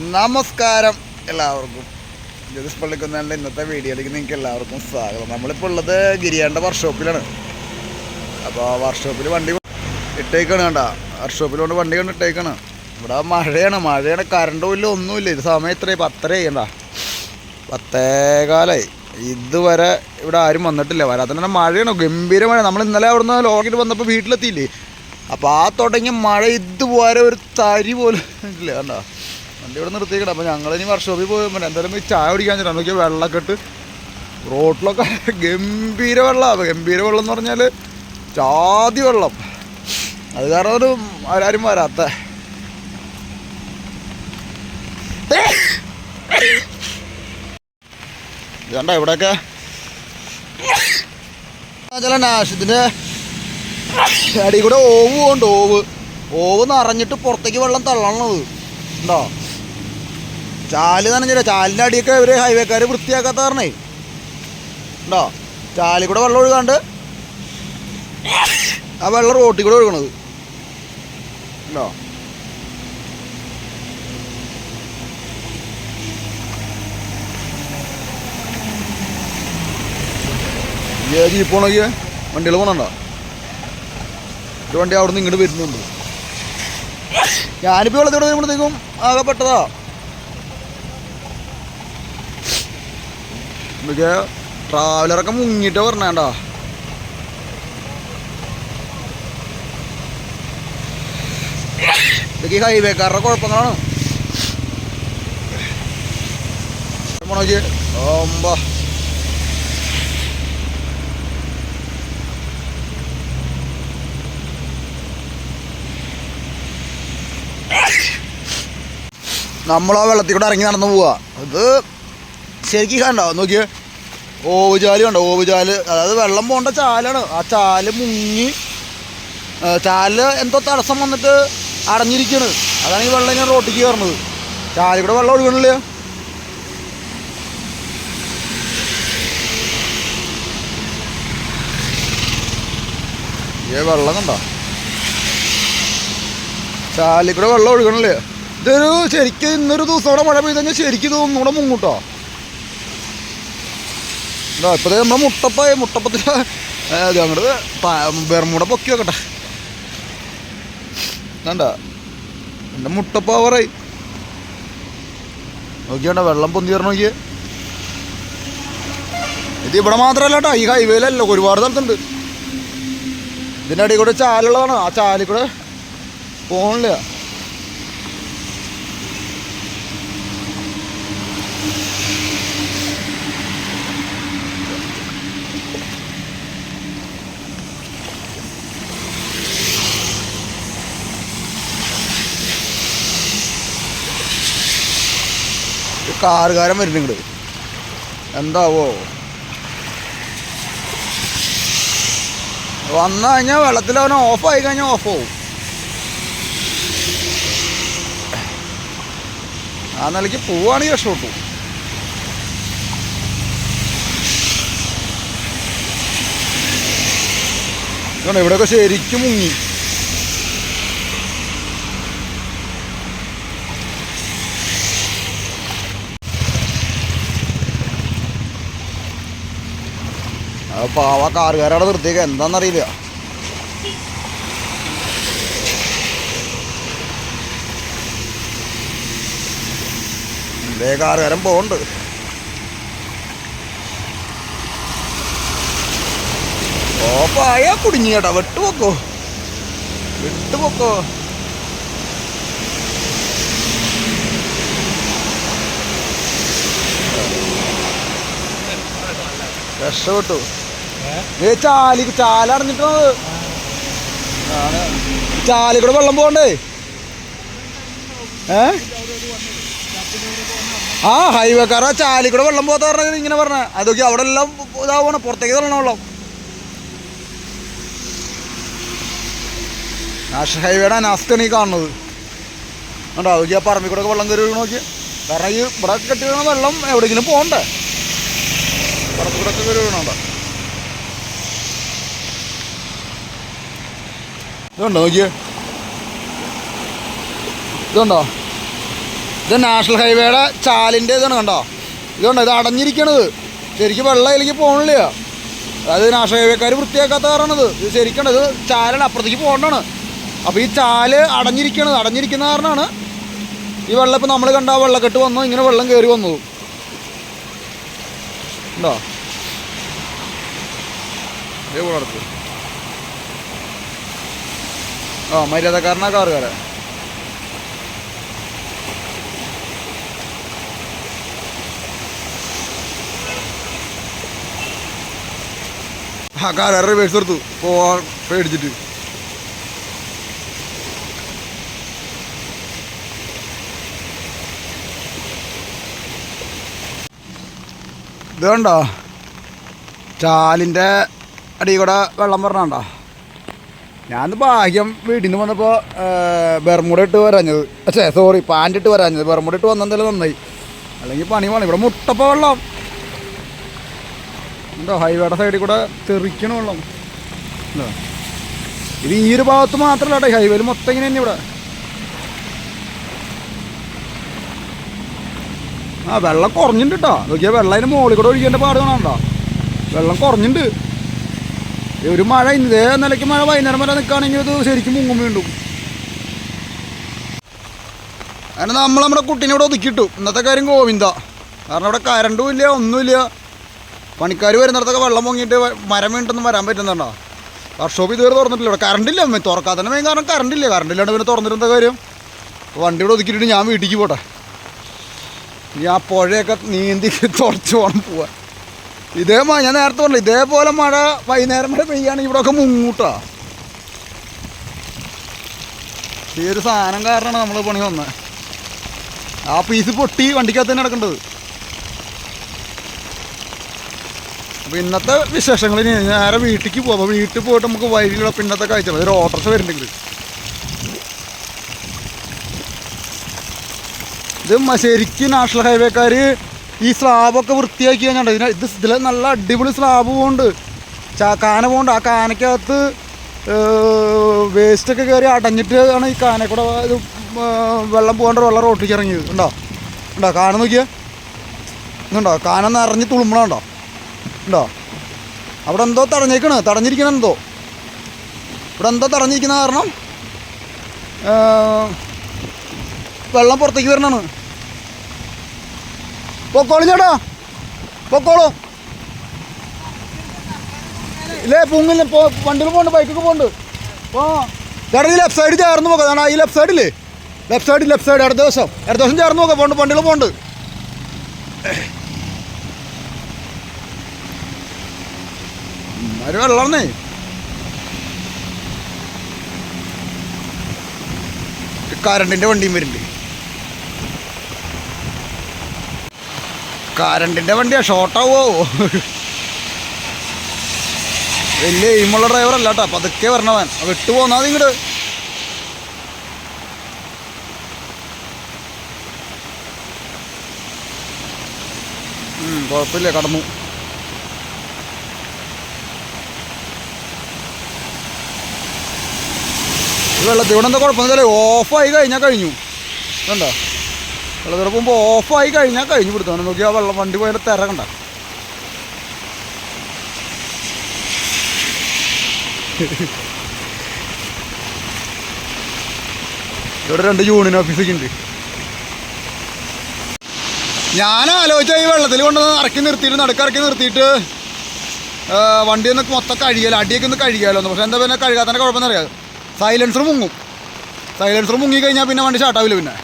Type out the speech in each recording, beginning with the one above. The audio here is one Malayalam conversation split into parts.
നമസ്കാരം എല്ലാവർക്കും. ജ്യോതിഷ് പള്ളിക്കുന്നാളിന്റെ ഇന്നത്തെ വീഡിയോയിലേക്ക് നിങ്ങൾക്ക് എല്ലാവർക്കും സ്വാഗതം. നമ്മളിപ്പോൾ ഉള്ളത് ഗിരിയാണ്ട വർക്ക്ഷോപ്പിലാണ്. അപ്പോൾ വർക്ക്ഷോപ്പിൽ വണ്ടി ഇട്ടേക്കാണ് കണ്ട. വർക്ക്ഷോപ്പിൽ കൊണ്ട് വണ്ടി കൊണ്ട് ഇട്ടേക്കാണ്. ഇവിടെ മഴയാണ്. മഴയാണ്. കറണ്ടും ഇല്ല ഒന്നുമില്ല. ഇത് സമയം ഇത്രയും പത്തര ചെയ്യണ്ട പത്തേകാലായി. ഇതുവരെ ഇവിടെ ആരും വന്നിട്ടില്ല. വരാത്ത തന്നെ മഴയാണ്. ഗംഭീര മഴ നമ്മൾ ഇന്നലെ അവിടുന്ന് ലോക്കിട്ട് വന്നപ്പോൾ വീട്ടിലെത്തിയില്ലേ? അപ്പോൾ ആ തുടങ്ങിയ മഴ ഇതുവരെ ഒരു തരി പോലും ഇല്ല കണ്ടോ. വണ്ടി ഇവിടെ നിർത്തിക്കട്ടെ അപ്പോൾ ഞങ്ങൾ ഇനി വർക്ക്ഷോപ്പിൽ പോകുമ്പോൾ എന്തായാലും ഈ ചായ കുടിക്കാൻ ചേട്ടാ നോക്കിയാൽ വെള്ളമൊക്കെ ഇട്ട് റോട്ടിലൊക്കെ ഗംഭീര വെള്ളമാണ് ഗംഭീര വെള്ളം എന്ന് പറഞ്ഞാൽ ചാതി വെള്ളം. അത് കാരണം ഒരു ആരും വരാത്ത. ഇതണ്ട ഇവിടെയൊക്കെ? ചില നാശത്തിന്റെ അടിയിൽ കൂടെ ഓവ് പോകണ്ട് ഓവ്. ഓവ് നിറഞ്ഞിട്ട് പുറത്തേക്ക് വെള്ളം തള്ളണത്. ഉണ്ടോ? ചാൽ നനഞ്ഞില്ല. ചാലിന്റെ അടിയൊക്കെ ഇവർ ഹൈവേക്കാർ വൃത്തിയാക്കാത്ത കാരണേ. ഉണ്ടോ? ചാലിൽ കൂടെ വെള്ളം ഒഴുകാണ്ട് ആ വെള്ളം റോട്ടിൽ കൂടെ ഒഴുകണത്. ഉണ്ടോ? ഈ ജീപ്പ് പോണോക്കിയ വണ്ടികൾ പോണണ്ടോ? ഒരു വണ്ടി അവിടെ നിന്ന് ഇങ്ങോട്ട് വരുന്നുണ്ട്. ഞാനിപ്പോൾ വെള്ളത്തോടെ വരുമ്പോഴത്തേക്കും ആകെ പെട്ടതാ. ഇതൊക്കെ ട്രാവലറൊക്കെ മുങ്ങിയിട്ട് പറഞ്ഞാണ്ടോ? ഇതൊക്കെ ഈ ഹൈവേക്കാരുടെ കുഴപ്പങ്ങളാണ്. മനോജ് ഓമ്പോ നമ്മൾ ആ വെള്ളത്തിൽ കൂടെ ഇറങ്ങി നടന്നു പോവാ. അത് ശരിക്കും കണ്ടോ? നോക്കിയേ. ഓവുചാൽ കണ്ടോ? ഓവുചാൽ അതായത് വെള്ളം പോകേണ്ട ചാലാണ്. ആ ചാൽ മുങ്ങി ചാൽ എന്തോ തടസ്സം വന്നിട്ട് അടഞ്ഞിരിക്കണ്. അതാണ് ഈ വെള്ളം ഇങ്ങനെ റോട്ടിക്ക് കയറുന്നത് ചാലിൽ വെള്ളം ഒഴുകണില്ല? ഏ വെള്ളം കണ്ടോ? ചാലിൽ കൂടെ വെള്ളം ഒഴുകണില്ലേ? ഇതൊരു ശരിക്കും ഇന്നൊരു ദിവസം ഇവിടെ മഴ പെയ്ത് കഴിഞ്ഞാൽ ശരിക്കും ഇവിടെ മുങ്ങൂട്ടോ. ഇതാ നമ്മൾ മുട്ടപ്പായ അത് അങ്ങോട്ട് വെറുമൂടെ പൊക്കി വെക്കട്ടെ. വേണ്ട എന്റെ മുട്ടപ്പാവറായി നോക്കിയാണ്ട വെള്ളം പൊന്തി തരണം നോക്കിയേ ഇത് ഇവിടെ മാത്രമല്ല കേട്ടോ ഈ ഹൈവേയിലല്ല ഒരുപാട് സ്ഥലത്തുണ്ട്. ഇതിന്റെ അടിയിൽ കൂടെ ചാലുള്ളതാണ്. ആ ചാലിൽ കൂടെ പോണില്ല. കാറുകാരൻ വരുന്നുണ്ട്. എന്താവോ? വന്നു കഴിഞ്ഞാൽ വെള്ളത്തിൽ അവൻ ഓഫായി കഴിഞ്ഞാൽ ഓഫ് ആവും. ആ നിലയ്ക്ക് പോവാണെങ്കിൽ രക്ഷപ്പെട്ടു ഇവിടെയൊക്കെ ശരിക്കും മുങ്ങി. ആ പാവ കാറുകാരവിടെ നിർത്തിയേക്ക എന്താണെന്നറിയില്ല ഇതേ കാറുകാരൻ പോണ്ട് ഓപ്പായ കുടുങ്ങി കേട്ടാ. വെട്ടുപൊക്കോ. വിട്ടുപൊക്കോ. രക്ഷപ്പെട്ടു. ഏ ചാലി ചാലടഞ്ഞിട്ടോ ആണ്. ചാലി കൂടെ വെള്ളം പോകണ്ടേ? ഏ? ആ ഹൈവേക്കാര ചാലി കൂടെ വെള്ളം പോകാത്ത പറഞ്ഞത് ഇങ്ങനെ പറഞ്ഞ. അതൊക്കെ അവിടെ എല്ലാം ഇതാവണം പുറത്തേക്ക് തള്ളണം വെള്ളം. നാഷണൽ ഹൈവേയുടെ അനാസ്റ്റാണ് ഈ കാണുന്നത്. കണ്ടോ അതൊക്കെ ആ പറമ്പിൽ കൂടെ വെള്ളം കയറി നോക്കി കാരണം ഈ ഇവിടെ കെട്ടി വെള്ളം എവിടെയെങ്കിലും പോകണ്ടേ? പറമ്പിൽ കൂടെ കയറി വീണോണ്ടോ? ഇതുണ്ടോ നോക്കിയേ? ഇതുണ്ടോ? ഇത് നാഷണൽ ഹൈവേയുടെ ചാലിന്റെ ഇതാണ് കണ്ടോ? ഇതുണ്ടോ? ഇത് അടഞ്ഞിരിക്കണത്. ശരിക്കും വെള്ളം അതിലേക്ക് പോകണില്ല അതായത് നാഷണൽ ഹൈവേക്കാർ വൃത്തിയാക്കാത്ത ഇത് ശരിക്കണത് ഇത് ചാലാണ് അപ്പുറത്തേക്ക് പോകണ്ടാണ് അപ്പോൾ ഈ ചാൽ അടഞ്ഞിരിക്കണത് അടഞ്ഞിരിക്കുന്ന കാരണമാണ് ഈ വെള്ളം ഇപ്പോൾ നമ്മൾ കണ്ട വെള്ളക്കെട്ട് വന്നു ഇങ്ങനെ വെള്ളം കയറി വന്നു. ഉണ്ടോ? ഇതേ കൂടെ ആ മര്യാദക്കാരനാ കാറുകാരൻ ആ കാര. റിവേഴ്സ് എടുത്തു പോവാൻ പേടിച്ചിട്ട്. ഇത് കണ്ടോ? ചാലിന്റെ അടിയിൽ കൂടെ വെള്ളം പറഞ്ഞാണ്ടോ ഞാൻ ഭാഗ്യം വീട്ടിൽ നിന്ന് വന്നപ്പോൾ ബെർമുട ഇട്ട് വരാഞ്ഞത്. പക്ഷേ സോറി പാന്റ് ഇട്ട് വരാഞ്ഞത്. ബെർമുട ഇട്ട് വന്നെന്തായാലും നന്നായി. അല്ലെങ്കിൽ പണി വേണം ഇവിടെ മുട്ടപ്പ വെള്ളം. ഉണ്ടോ? ഹൈവേയുടെ സൈഡിൽ കൂടെ തെറിക്കണ വെള്ളം. ഉണ്ടോ? ഇത് ഈ ഒരു ഭാഗത്ത് മാത്രമല്ല കേട്ടോ. ഹൈവേയിൽ മൊത്തം ഇങ്ങനെ തന്നെ ഇവിടെ. ആ വെള്ളം കുറഞ്ഞിട്ടുണ്ട് കേട്ടോ നോക്കിയാൽ വെള്ളം അതിന് മുകളിൽ കൂടെ ഒഴിക്കേണ്ട പാട് വെള്ളം കുറഞ്ഞിട്ടുണ്ട് ഒരു മഴ ഇതേ നിലയ്ക്ക് മഴ വൈകുന്നേരം വരെ നിൽക്കുകയാണെങ്കിൽ അത് ശരിക്കും മുങ്ങും വീണ്ടും. അങ്ങനെ നമ്മൾ നമ്മുടെ കുട്ടീനെ ഇവിടെ ഒതുക്കിയിട്ടു. ഇന്നത്തെ കാര്യം ഗോവിന്ദ. കാരണം ഇവിടെ കരണ്ടും ഇല്ല ഒന്നുമില്ല പണിക്കാർ വരുന്നിടത്തൊക്കെ വെള്ളം പൊങ്ങിയിട്ട് മരം വീണ്ടൊന്നും വരാൻ പറ്റുന്നുണ്ടോ? വർക്ക്ഷോപ്പ് ഇതുവരെ തുറന്നിട്ടില്ല. ഇവിടെ കറണ്ടില്ല തുറക്കാത്ത മെയിൻ കാരണം കറണ്ടില്ല കറണ്ടില്ലാണ്ട് പിന്നെ തുറന്നിരുന്ന കാര്യം? വണ്ടി ഇവിടെ ഒതുക്കിയിട്ട് ഞാൻ വീട്ടിലേക്ക് പോട്ടെ. ഞാൻ പുഴയൊക്കെ നീന്തി തുറച്ച് പോകണം പോവാൻ. ഇതേ ഞാൻ നേരത്തെ പറഞ്ഞില്ല ഇതേപോലെ മഴ വൈകുന്നേരം വരെ പെയ്യാണെങ്കിൽ ഇവിടെയൊക്കെ മുങ്ങൂട്ടാ. ഈ ഒരു സാധനം കാരണമാണ് നമ്മൾ പണി വന്നത് ആ പീസ് പൊട്ടി വണ്ടിക്കകത്ത് തന്നെ നടക്കേണ്ടത്. അപ്പോൾ ഇന്നത്തെ വിശേഷങ്ങൾ ഇനി നേരെ വീട്ടിലേക്ക് പോകാം അപ്പോൾ വീട്ടിൽ പോയിട്ട് നമുക്ക് വൈകിട്ട് പിന്നത്തെ കാഴ്ചകൾ ഒരു ഓട്ടർഷ വരുന്നുണ്ടെങ്കിൽ ഇത് ശരിക്കും നാഷണൽ ഹൈവേക്കാർ ഈ സ്ലാബൊക്കെ വൃത്തിയാക്കി കഴിഞ്ഞാൽ ഇതിന് ഇത് ഇതിൽ നല്ല അടിപൊളി സ്ലാബ് പോകുന്നുണ്ട് കാന പോകുന്നുണ്ട് ആ കാനക്കകത്ത് വേസ്റ്റൊക്കെ കയറി അടഞ്ഞിട്ട് ആണ് ഈ കാനക്കൂടെ കൂടെ ഇത് വെള്ളം പോകേണ്ട വെള്ളം റോട്ടിലേക്ക് ഇറങ്ങിയത്. ഉണ്ടോ ഉണ്ടോ കാന നോക്കിയാൽ ഇതുണ്ടോ? കാന നിറഞ്ഞ് തുളുമ്പണുണ്ടോ ഉണ്ടോ അവിടെ എന്തോ തടഞ്ഞേക്കണ് തടഞ്ഞിരിക്കണം എന്തോ? ഇവിടെ എന്തോ തടഞ്ഞിരിക്കുന്ന കാരണം വെള്ളം പുറത്തേക്ക് വരണാണ്. പൊക്കോളും ചേട്ടാ. പൊക്കോളൂ. ഇല്ലേ പൊങ്ങില്ല വണ്ടിയിൽ പോണ്ട് ബൈക്കൊക്കെ പോണ്ട്. ഓ ചേട്ടാ ഈ ലെഫ്റ്റ് സൈഡ് ചേർന്ന് പോകാം കാരണം ഈ ലെഫ്റ്റ് സൈഡില്ലേ ലെഫ്റ്റ് സൈഡ് ലെഫ്റ്റ് സൈഡ് അടുത്ത ദിവസം. അടുത്ത ദിവസം ചേർന്ന് നോക്കാം. പോണ്ട് വണ്ടിയിൽ പോണ്ട്. ഒരു വെള്ളന്നേ കറണ്ടിന്റെ വണ്ടിയും വരുന്നുണ്ട്. കറണ്ടിന്റെ വണ്ടിയാ ഷോർട്ടാവോ വലിയ എയിമുള്ള ഡ്രൈവറല്ല കേട്ടോ പതുക്കെ വരണവൻ. വിട്ടു പോന്നാ ഇങ്ങോട്ട് കുഴപ്പമില്ല കടന്നു. വെള്ളത്തിൽ ഇവിടെ എന്താ കുഴപ്പമൊന്നുമില്ല ഓഫായി കഴിഞ്ഞാൽ കഴിഞ്ഞു. കണ്ടോ? വെള്ളത്തിൽ പോകുമ്പോൾ ഓഫായി കഴിഞ്ഞാൽ കഴിഞ്ഞു പിടുത്തം നോക്കി ആ വെള്ളം വണ്ടി പോയതിന്റെ തിര കണ്ട. ഇവിടെ രണ്ട് യൂണിയൻ ഓഫീസൊക്കെ ഉണ്ട്. ഞാൻ ആലോചിച്ച ഈ വെള്ളത്തിൽ കൊണ്ടുവന്ന് ഇറക്കി നിർത്തിയിട്ട് നടുക്കിറക്കി നിർത്തിയിട്ട് വണ്ടി ഒന്ന് മൊത്തം കഴുകിയാലോ? അടിയൊക്കെ ഒന്ന് കഴുകിയാലോ പക്ഷെ എന്താ പിന്നെ കഴുകാത്തതിന്റെ കുഴപ്പമെന്നറിയാം സൈലൻസർ മുങ്ങും. സൈലൻസർ മുങ്ങി കഴിഞ്ഞാൽ പിന്നെ വണ്ടി സ്റ്റാർട്ടാവില്ല പിന്നെ.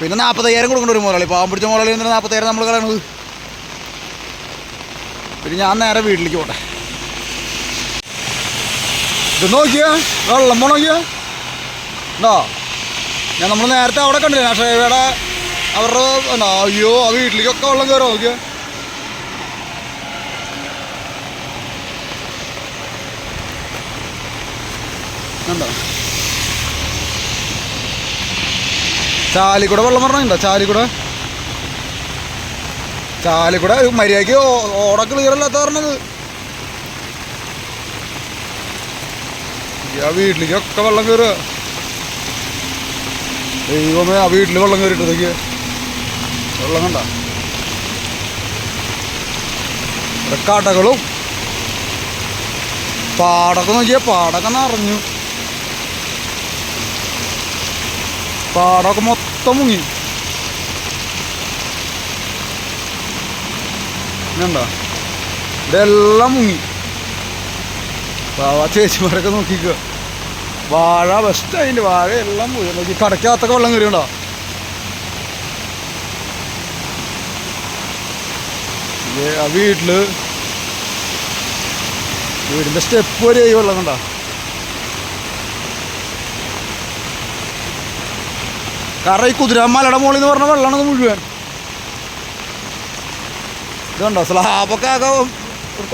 പിന്നെ നാൽപ്പത്തയ്യായിരം കൊടുക്കേണ്ട ഒരു മുതലാളി. പാവം പിടിച്ച മുതലാളി എന്തിനാ നാൽപ്പത്തയ്യായിരം നമ്മൾ കളയണത്? പിന്നെ ഞാൻ നേരെ വീട്ടിലേക്ക് പോട്ടെ. ഇത് നോക്കിയാ വെള്ളം പോണോക്കിയ ഉണ്ടോ ഞാൻ നമ്മൾ നേരത്തെ അവിടെ കണ്ടില്ല പക്ഷേ ഇവിടെ അവരുടെ എന്താ അയ്യോ ആ വീട്ടിലേക്കൊക്കെ വെള്ളം കയറോ നോക്കിയാ? ഉണ്ടോ ചാലിക്കൂടെ വെള്ളം പറഞ്ഞുണ്ടോ ചാലിക്കൂടെ? ചാലിക്കൂടെ ഒരു മര്യാദയ്ക്ക് ഓട ക്ലിയർ അല്ലാത്ത പറഞ്ഞത് ആ വീട്ടിലേക്കൊക്കെ വെള്ളം കയറുക ദൈവമേ ആ വീട്ടിൽ വെള്ളം കയറിയിട്ടതൊക്കെ വെള്ളം കണ്ട. കാട്ടകളും പാടൊക്കെ നോക്കിയാൽ പാടൊക്കെ നിറഞ്ഞു. പാടൊക്കെ മൊത്തം മുങ്ങി ഇതുണ്ടോ ഇതെല്ലാം മുങ്ങി പാവ ചേച്ചിമാരൊക്കെ നോക്കിക്കുക വാഴ ബെസ്റ്റ് അതിന്റെ വാഴ എല്ലാം പോയി. നോക്കി കടക്കകത്തൊക്കെ വെള്ളം കയറിയുണ്ടോ? ആ വീട്ടിൽ വീടിന്റെ സ്റ്റെപ്പ് വരെ ഈ വെള്ളം കണ്ട? കാരണം ഈ കുതിരാമലയുടെ മുകളിൽ നിന്ന് പറഞ്ഞ വെള്ളമാണ് മുഴുവൻ. ഇതുണ്ടോ? സ്ലാബൊക്കെ ആകെ ഒരു